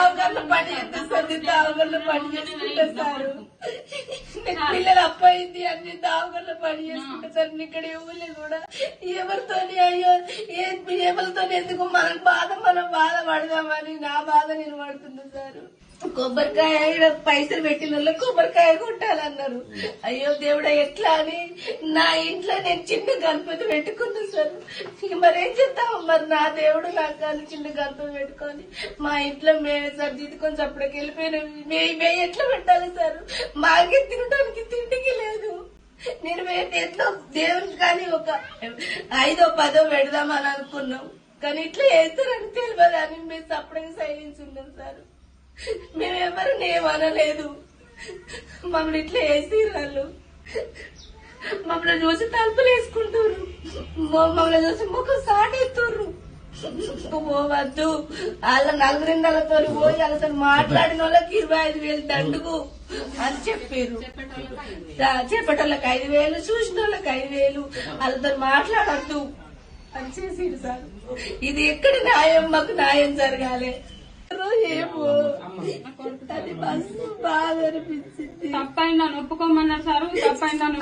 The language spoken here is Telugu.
దావగల్లో పని చేస్తుంది దావగల్లో పని చేసుకుంటా సార్. పిల్లలు అప్పయింది అన్ని దావగల్లో పని చేసుకుంటా సార్ ఇక్కడ ఎవరు కూడా. ఎవరితోని అయ్యో ఎవరితో ఎందుకు మనం బాధ మనం బాధ పడదామని నా బాధ నేను పడుతున్నా సార్. కొబ్బరికాయ పైసలు పెట్టిన వాళ్ళు కొబ్బరికాయ కొట్టాలన్నారు. అయ్యో దేవుడా ఎట్లా అని? నా ఇంట్లో నేను చిన్న గణపతి పెట్టుకున్నా సార్. మరేం చేద్దాం? మరి నా దేవుడు నాకు కానీ చిన్న గణపతి పెట్టుకొని మా ఇంట్లో మేమే సార్ దిద్దుకొని వెళ్ళిపోయినా మే మే ఎట్లా పెట్టాలి సార్? మాకే తినడానికి తిండికి లేదు. నేను మేము ఎట్లా దేవునికి కానీ ఒక ఐదో పదో పెడదామని అనుకున్నాం. కానీ ఇట్లా వేస్తారని తెలియదు అని మేము సపరేట్ సైలెన్స్ ఉన్నాం సార్. మేమెవరు ఏమనలేదు మమ్మల్ని ఇట్లా వేసి వాళ్ళు. మమ్మల్ని చూసి తలుపులు వేసుకుంటారు. మమ్మల్ని చూసి ముఖం సాటి పోవద్దు వాళ్ళ నలుగురిందలతో పోయి వాళ్ళతో మాట్లాడిన వాళ్ళకి ఇరవై ఐదు వేలు దండుకు అని చెప్పారు చెప్పేటోళ్ళకి ఐదు వేలు చూసిన వాళ్ళకి ఐదు వేలు వాళ్ళతో మాట్లాడద్దు అని చేసిరు సార్. ఇది ఎక్కడ న్యాయం? మాకు న్యాయం జరగాలి. ఏమో అది మస్తు బాధ అనిపించింది. తప్పైందని ఒప్పుకోమన్నారు సార్ తప్పైందని